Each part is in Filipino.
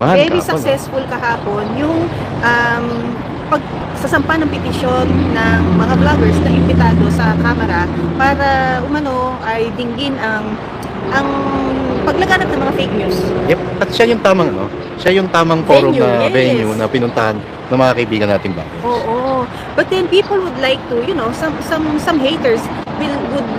Mahal very kahapon, successful kahapon yung um, pag sasampa ng petisyon ng mga vloggers na imbitado sa kamera para umano ay dinggin ang ang paglaganap ng mga fake news. Yep. At siya yung tamang ano, siya yung tamang forum Venue, na yes. venue na pinuntahan ng mga kaibigan nating ba. Oo. But then people would like to, you know, some some some haters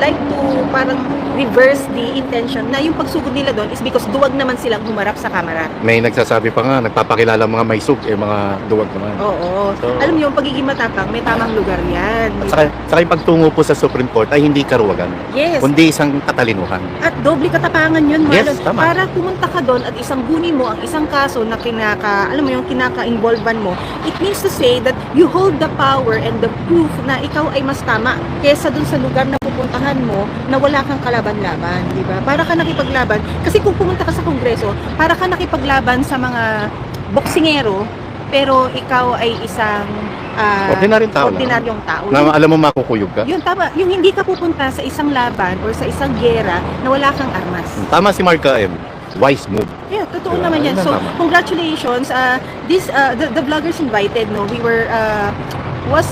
like to parang reverse the intention na yung pagsugod nila doon is because duwag naman silang humarap sa camera. May nagsasabi pa nga, nagpapakilala mga may sug, eh mga duwag naman. Oo. So- Alam niyo, yung pagiging matapang, may tamang lugar yan. At saka, saka yung pagtungo po sa Supreme Court ay hindi karuwagan, Yes. kundi isang katalinuhan. At doble katapangan yun, Marlon. Yes, tama. Para pumunta ka doon at isang guni mo ang isang kaso na kinaka, alam mo yung kinaka-involvan mo, it means to say that you hold the power and the proof na ikaw ay mas tama kesa doon sa lugar na pupuntahan mo na wala kang kalaban-laban, di ba? Para ka nakipaglaban. Kasi kung pumunta ka sa kongreso, para ka nakipaglaban sa mga boksingero, pero ikaw ay isang ah, Ordinaryong tao ordinaryong tao. Na alam mo makukuyog ka. Yun, tama. Yung hindi ka pupunta sa isang laban or sa isang gera na wala kang armas. Tama si Marka M. Wise move. Yeah, totoo Diba? naman yan. So, tama. congratulations. Uh, this, uh, the, the vloggers invited, no, we were, uh, was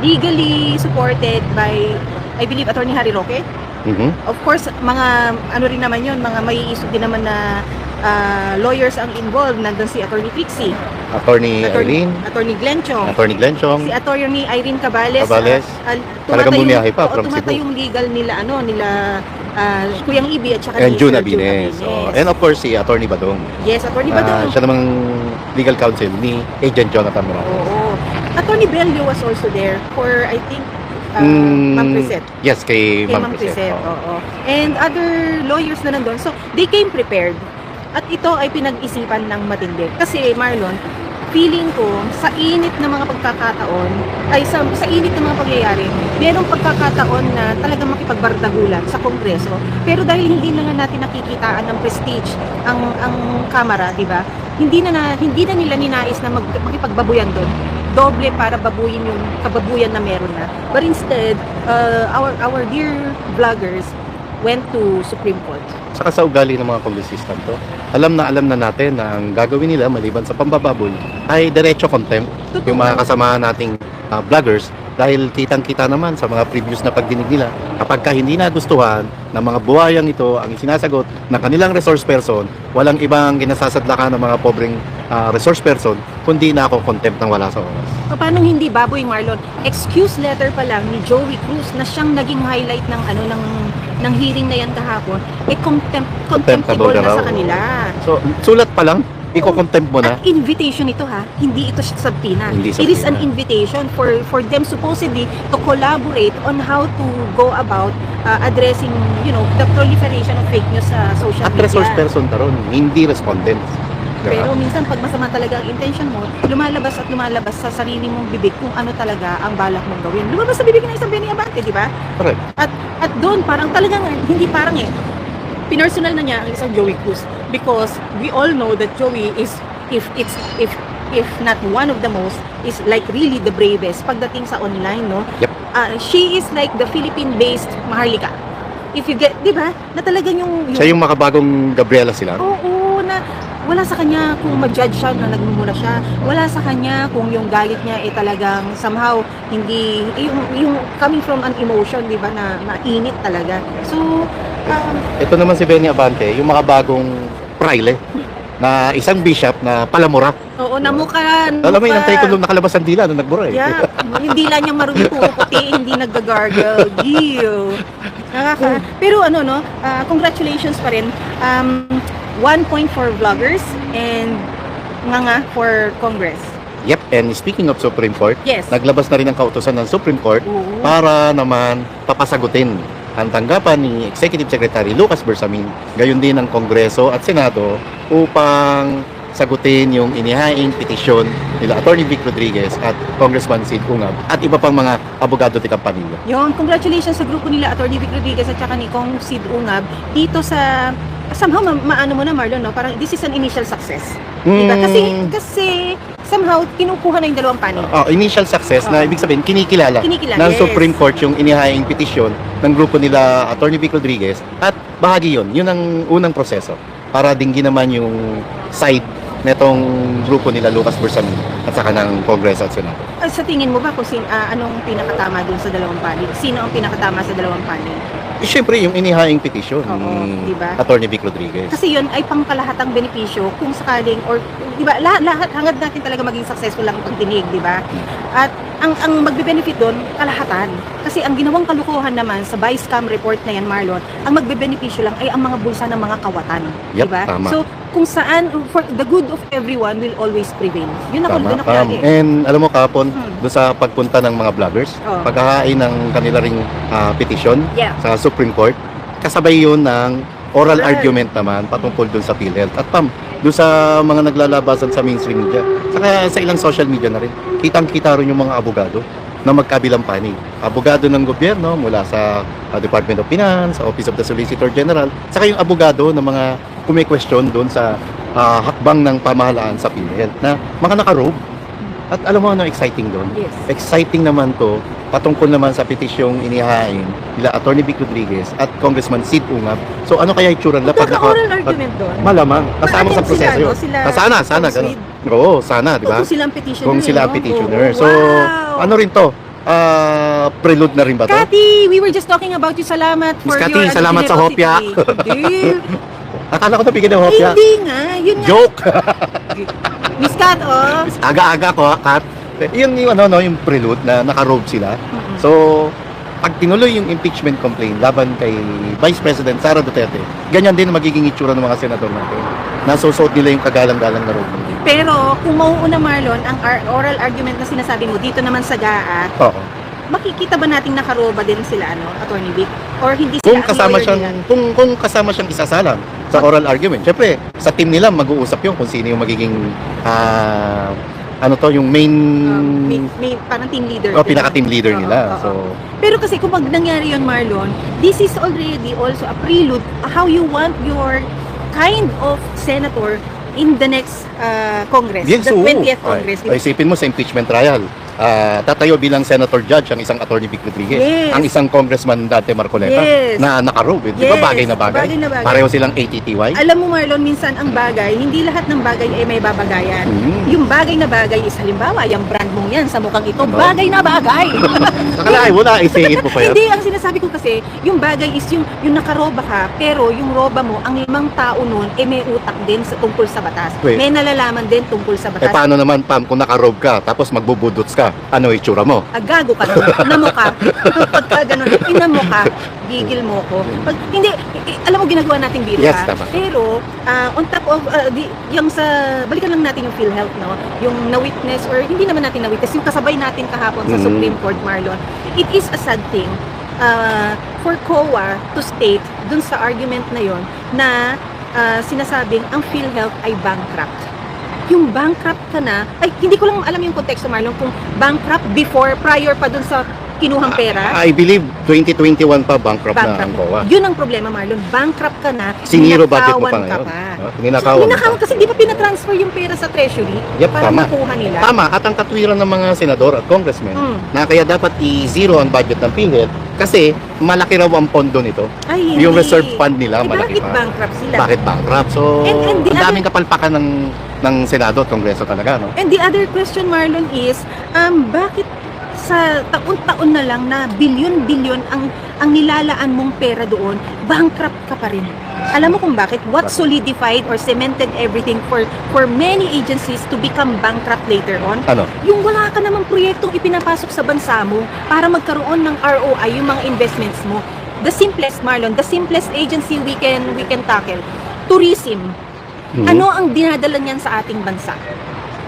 legally supported by, I believe, Attorney Harry Roque. Mhm. Of course, mga, ano rin naman yun, mga may isip din naman na uh, lawyers ang involved. Nandun si Attorney Trixie, Attorney Attorney, Eileen, Attorney Glenn Chong, Attorney Glenn Chong, si Attorney Irene Cabales, Cabales. ah, ah, Talagang bumiyahe pa from Cebu. tumatayong legal nila ano nila ah, Kuyang Ibi at saka and June Abines. Oh, and of course, si Attorney Badong. yes, Attorney Badong. siya namang legal counsel ni Agent Jonathan Morales. Oo. Attorney Bello was also there for I think uh, Mm, Ma'am Crisette. Yes, kay Kay Ma'am. Crisette, Oo. oo. And other lawyers na nandun. So, they came prepared. At ito ay pinag-isipan ng matindi. Kasi, Marlon, feeling ko, sa init ng mga pagkakataon, ay sa, sa init ng mga pangyayari, merong pagkakataon na talagang makipagbardagulan sa Kongreso. Pero dahil hindi na nga natin nakikitaan ng prestige ang ang Kamara, di ba? Hindi na, na hindi na nila ninais na mag, makipagbabuyan doon doble para babuyin yung kababuyan na meron na. But instead, uh, our our dear vloggers went to Supreme Court. Saka sa ugali ng mga kongresista to, alam na alam na natin na ang gagawin nila maliban sa pambababoy ay diretso contempt Totoo. yung mga kasama nating ah, vloggers dahil kitang-kita naman sa mga previous na pagdinig nila kapag ka hindi nagustuhan ng mga buhayang ito ang isinasagot ng kanilang resource person, walang ibang ginasasadlakan ng mga pobreng ah, resource person kundi na ako contempt ng wala sa oras. Paano hindi baboy Marlon? Excuse letter pa lang ni Joey Cruz na siyang naging highlight ng ano ng ng hearing na yan kahapon, eh contempt, contemptible na na sa kanila. So, sulat pa lang, iko-contempt mo na. At invitation ito ha, hindi ito subpoena. Hindi It is an subpoena. invitation for for them supposedly to collaborate on how to go about uh, addressing, you know, the proliferation of fake news sa social At media. resource person taron, hindi respondents. Diba? Pero minsan pag masama talaga ang intention mo, lumalabas at lumalabas sa sarili mong bibig kung ano talaga ang balak mong gawin. Lumabas sa bibig ng isang Benny Abante, di ba? Correct. At at doon parang talagang hindi parang eh. Pinersonal na niya ang isang Joey Cruz because we all know that Joey is if it's if if not one of the most is like really the bravest pagdating sa online no Yep. Ah, she is like the Philippine-based Maharlika if you get di ba na talagang yung, Siya yung makabagong Gabriela sila. Oo, na wala sa kanya kung ma-judge siya na nagmumura siya. Wala sa kanya kung yung galit niya ay talagang somehow hindi yung yung coming from an emotion, 'di ba, na mainit talaga. So, um, Ito naman si Benny Abante, yung makabagong praile na isang bishop na palamura. oo, namukan. Alam mo, inantay ko nung nakalabas ang dila nung nagbura eh. Yeah, hindi lang niya marumi puro puti, hindi nagga-gargle. Ew. Nakaka. Pero ano no, ah, congratulations pa rin. Um, one point for vloggers and nga nga for Congress. Yep, and speaking of Supreme Court, Yes. naglabas na rin ang kautosan ng Supreme Court Oo. para naman papasagutin ang tanggapan ni Executive Secretary Lucas Bersamin, gayon din ng Kongreso at Senado upang sagutin yung inihaing petisyon nila Attorney Vic Rodriguez at Congressman Sid Ungab at iba pang mga abogado de Campanilla. Yung congratulations sa grupo nila Attorney Vic Rodriguez at saka ni Kong Sid Ungab dito sa somehow ma- maano mo na Marlon no parang this is an initial success. Diba? Mm. Kasi kasi somehow kinukuha na yung dalawang panig. Oh, initial success na Oo. ibig sabihin kinikilala Kinikilala, ng yes. Supreme Court yung inihaing petisyon ng grupo nila Attorney Vic Rodriguez at bahagi yon yun ang unang proseso para dinggin naman yung side netong grupo nila Lucas Bersamin at saka ng Kongreso at Senado. Sa tingin mo ba kung sin, ah, anong pinakatama dun sa dalawang panig? Sino ang pinakatama sa dalawang panig? Eh, Siyempre, yung inihaing petisyon Oo, ni diba? Attorney Vic Rodriguez. Kasi yun ay pangkalahatang benepisyo kung sakaling or di ba lahat, lahat hangad natin talaga maging successful lang ang pagdinig, di ba? At ang ang magbe-benefit doon kalahatan. Kasi ang ginawang kalukuhan naman sa Vice Cam report na yan Marlon, ang magbe-benepisyo lang ay ang mga bulsa ng mga kawatan, di Yep, ba? tama. So kung saan for the good of everyone will always prevail. Yun ako Tama. doon ako Um, lagi. and alam mo kahapon, Hmm. doon sa pagpunta ng mga vloggers, Oo. paghahain ng kanila ring ah, petisyon Yeah. sa Supreme Court, kasabay yun ng oral Oral. argument naman patungkol doon sa PhilHealth. At pam, doon sa mga naglalabasan sa mainstream media, saka sa ilang social media na rin, kitang-kita rin yung mga abogado na magkabilang panig. Abogado ng gobyerno mula sa ah, Department of Finance, Office of the Solicitor General, saka yung abogado ng mga kume-question doon sa ah, hakbang ng pamahalaan sa PhilHealth na mga nakarobe. At alam mo ano exciting doon? Yes. Exciting naman to patungkol naman sa petisyong inihain nila Attorney Vic Rodriguez at Congressman Sid Ungab. So ano kaya itsura nila pag naka... Magkaka-oral argument doon. Malamang. Kasama sa proseso sila, yun. no? Sila, sana, sana. Ganun. Oo, sana, di ba? Kung sila ang petitioner. Kung sila ang no? petitioner. So, wow. ano rin to? Ah, prelude na rin ba to? Cathy, we were just talking about you. Salamat for Miss Cathy, your salamat sa hopya. Hindi. Akala ko nabigyan ng hopya. Hindi nga. Yun nga. Joke! Miss Kat, oh. Aga-aga ko, Kat. Yun yung, ano, no, yung prelude na nakarobe sila. Mm-mm. So, pag tinuloy yung impeachment complaint laban kay Vice President Sara Duterte, ganyan din magiging itsura ng mga senador natin. Nasusot nila yung kagalang-galang na robe. Pero kung mauuna Marlon, ang oral argument na sinasabi mo dito naman sa GAA, Oo. makikita ba nating nakaroba din sila, ano, Attorney Vic? Or hindi sila Kung kasama siyang nila? kung kung kasama siyang isasalang sa oral argument. Syempre, sa team nila mag-uusap 'yung kung sino yung magiging ah, ano to, yung main Um, may, may parang team leader. o din. pinaka-team leader Oo, nila. oo. So, Pero kasi kung pag nangyari yun, Marlon, this is already also a prelude how you want your kind of senator in the next uh, Congress, Bien, the so, 20th Congress. Ay, ay, isipin mo sa impeachment trial. Ah, tatayo bilang senator judge ang isang attorney Vic Rodriguez. Yes. Ang isang congressman Dante Marcoleta Yes. na nakarobe. Di ba Yes, bagay na bagay? bagay na bagay. Pareho silang ATTY. Alam mo Marlon, minsan ang bagay, hindi lahat ng bagay ay may babagayan. Hmm. Yung bagay na bagay is halimbawa, yung brand mong yan sa mukhang ito, Ano? bagay na bagay. Nakala, ay, wala, i-say it mo pa yan. Hindi, ang sinasabi ko kasi, yung bagay is yung, yung nakaroba ka, pero yung roba mo, ang limang tao nun, eh may utak din sa tungkol sa batas. Wait. May nalalaman din tungkol sa Eh batas. paano naman, Pam, kung nakarobe ka, tapos magbubudots ka, ano itsura mo? Agago ka naman, namo ka. Pagka ganun, inamo ka, gigil mo ko. Pag, hindi, alam mo ginagawa nating biro Yes, tama. Pero, ah, on top of, ah, di, yung sa, balikan lang natin yung PhilHealth, no? Yung na-witness, or hindi naman natin na-witness, yung kasabay natin kahapon sa Mm. Supreme Court, Marlon, it is a sad thing ah, for COA to state dun sa argument na yon na ah, sinasabing ang PhilHealth ay bankrupt yung bankrupt ka na, ay hindi ko lang alam yung konteksto Marlon kung bankrupt before, prior pa dun sa kinuhang pera. I believe 2021 pa bankrupt, na ang bankrupt. COA. Yun ang problema Marlon, bankrupt ka na, Siniro budget mo ninakawan pa ngayon. pa. No? Ninakawan mo pa. Ninakawan kasi di ba pinatransfer yung pera sa treasury Yep, para tama. makuha nila? Tama, at ang katwiran ng mga senador at congressmen Mm. na kaya dapat i-zero ang budget ng PhilHealth kasi malaki raw ang pondo nito. Ay, Yung hindi. reserve fund nila, Eh, malaki bakit pa. bankrupt sila? Bakit bankrupt? So, And- and ang daming kapalpakan ng ng Senado at Kongreso talaga, no? And the other question, Marlon, is, um, bakit sa taon-taon na lang na bilyon-bilyon ang ang nilalaan mong pera doon, bankrupt ka pa rin. Alam mo kung bakit? What solidified or cemented everything for for many agencies to become bankrupt later on? Ano? Yung wala ka namang proyektong ipinapasok sa bansa mo para magkaroon ng ROI yung mga investments mo. The simplest, Marlon, the simplest agency we can we can tackle, tourism. Mhm. Ano ang dinadala niyan sa ating bansa?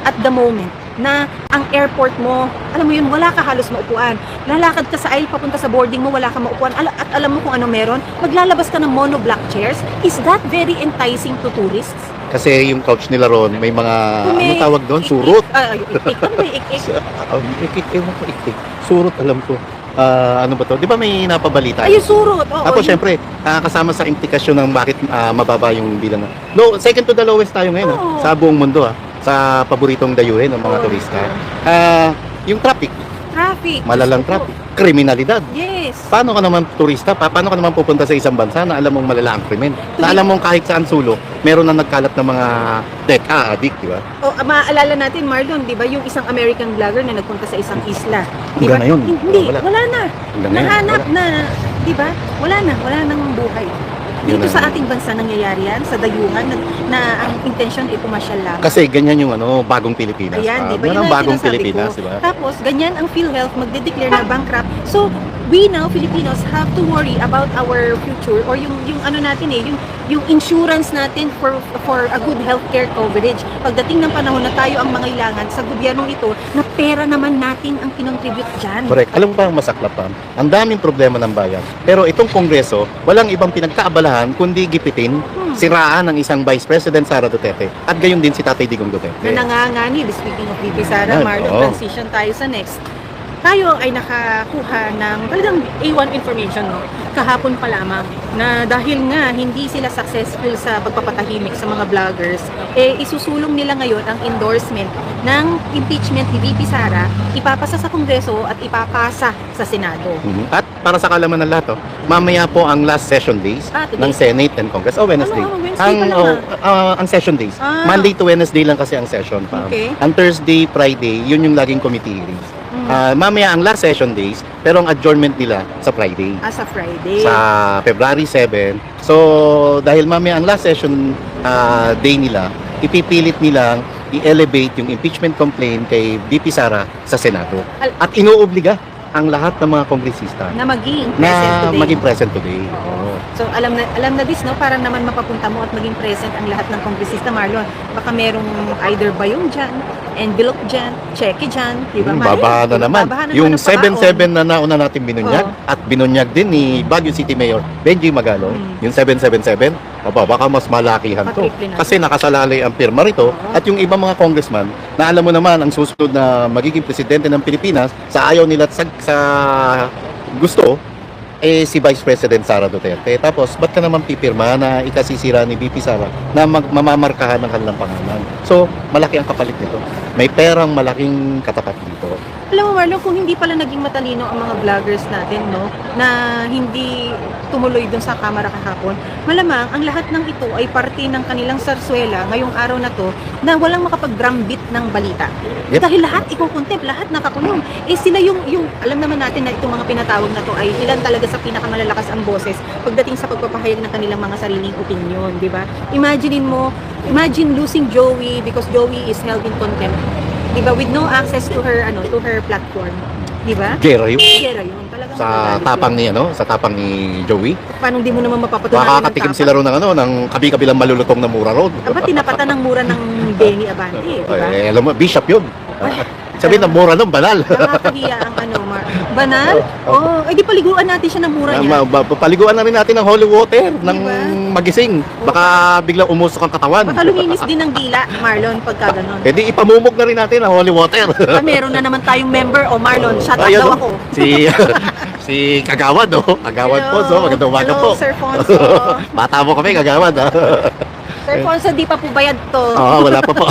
At the moment na ang airport mo, alam mo yun, wala ka halos maupuan. Lalakad ka sa aisle papunta sa boarding mo, wala ka maupuan. Ala- at alam mo kung ano meron? Maglalabas ka ng monoblock chairs. Is that very enticing to tourists? Kasi yung couch nila ron, may mga, Kung may ano tawag doon? Surot. ik- ah, ik-ik. Ano ba ik-ik? Um, ikik, ewan ko, ikik. Surot, alam ko. Ah, ano ba to? Di ba may napabalita? Ay, yung surot. Oo, Tapos yung- syempre, ah, kasama sa implikasyon ng bakit ah, mababa yung bilang. Low, second to the lowest tayo ngayon ah, Oo. sa buong mundo ah, sa paboritong dayuhin ng mga Oo. turista. Ah, yung traffic. Traffic. malalang Gusto traffic, kriminalidad. Yes. Paano ka naman turista pa? Paano ka naman pupunta sa isang bansa na alam mong malala ang krimen? Na alam mong kahit saan sulok, meron na nagkalat ng mga teka, addict, di ba? O, ah, maaalala natin, Marlon, di ba, yung isang American vlogger na nagpunta sa isang isla. Di ba? Hanggang ngayon, Hindi, wala. wala, na. Hanggang Nahanap wala. na, di ba? Wala na, wala nang buhay. Dito sa ating bansa nangyayari yan, sa dayuhan, na, na ang intention ay pumasyal lang. Kasi ganyan yung ano, bagong Pilipinas. Ayan, di Ah, ba? yan Yun ang bagong Pilipinas, di ba? Tapos, ganyan ang PhilHealth magde-declare na bankrupt. So, we now, Filipinos, have to worry about our future or yung, yung ano natin eh, yung, yung insurance natin for for a good healthcare coverage. Pagdating ng panahon na tayo ang mangailangan sa gobyernong ito, na pera naman natin ang kinontribute dyan. Correct. Alam mo ba ang masaklap pa? Ang daming problema ng bayan. Pero itong kongreso, walang ibang pinagkaabalahan kundi gipitin, Hmm. siraan ng isang Vice President Sara Duterte. At gayon din si Tatay Digong Duterte. na nanganganib. Speaking of VP Sara, Marlon, oo. transition tayo sa next. Tayo ay nakakuha ng talagang A1 information no, kahapon pa lamang na dahil nga hindi sila successful sa pagpapatahimik sa mga vloggers, eh isusulong nila ngayon ang endorsement ng impeachment ni VP Sara, ipapasa sa Kongreso at ipapasa sa Senado. Mhm. At para sa kalaman ng lahat, oh, mamaya po ang last session days Ah, today? ng Senate and Congress. Oh, Wednesday. Ano, ano, Wednesday ang, oh, ah, ang session days. Ah. Monday to Wednesday lang kasi ang session pa. Okay. Ang Thursday, Friday, yun yung laging committee hearings. Ah, mamaya ang last session days, pero ang adjournment nila sa Friday. As a Friday. Sa February 7. So, dahil mamaya ang last session ah, day nila, ipipilit nilang i-elevate yung impeachment complaint kay VP Sara sa Senado. At inuobliga ang lahat ng mga kongresista na maging present na today. maging present today. Oo. So alam na alam na this no para naman mapapunta mo at maging present ang lahat ng kongresista Marlon. Baka merong either bayong diyan, envelope diyan, cheque diyan, di ba? Hmm, babahan na naman. Babahan na Yung naman ang 7-7 na nauna natin binunyag Oo. at binunyag din ni Baguio City Mayor Benji Magalong. Hmm. Yung 777, aba, baka mas malakihan to. Kasi nakasalalay ang pirma rito Oo. at yung ibang mga congressman na alam mo naman ang susunod na magiging presidente ng Pilipinas sa ayaw nila sa, sa gusto eh si Vice President Sara Duterte. Tapos, ba't ka naman pipirma na ikasisira ni VP Sara na mag- mamamarkahan ng kanilang pangalan? So, malaki ang kapalit nito. May perang malaking katapat dito. Alam mo Marlon, kung hindi pala naging matalino ang mga vloggers natin, no, na hindi tumuloy dun sa kamera kahapon, malamang ang lahat ng ito ay parte ng kanilang sarswela ngayong araw na to na walang makapag-drumbeat ng balita. Yep. Dahil lahat ikukontep, lahat nakakulong. Eh sila yung, yung, alam naman natin na itong mga pinatawag na to ay ilan talaga sa pinakamalalakas ang boses pagdating sa pagpapahayag ng kanilang mga sariling opinion, di ba? Imaginein mo, imagine losing Joey because Joey is held in contempt. Di ba? With no access to her, ano, to her platform. Di ba? Gera yun. Kaya yun, talagang Sa tapang yun. ni ano, sa tapang ni Joey. Paano di mo naman mapapatunayan ng Makakatikim tapang? sila ron ng ano, ng kabi-kabilang malulutong na mura road. Aba, tinapatan ng mura ng Benny Abante, di ba? Eh, alam mo, bishop yun. Sabihin na mura nun, banal. Nakakahiya ang ano, Mar. Banal? Oo. Oh, eh di paliguan natin siya ng mura Ah, niya. ma- paliguan na rin natin ng holy water, ng Diba? magising. Baka biglang umusok ang katawan. Baka luminis din ng dila, Marlon, pagka ganun. Eh di ipamumog na rin natin ang holy water. Ah, meron na naman tayong member. O Marlon, shout out Ayun, daw oh. ako. Si si Kagawad, no? Kagawad po, so magandang umaga Hello, po. Sir Fonso. Bata mo kami, Kagawad, ha? Sir Fonso, di pa po bayad to. Oo, wala pa po.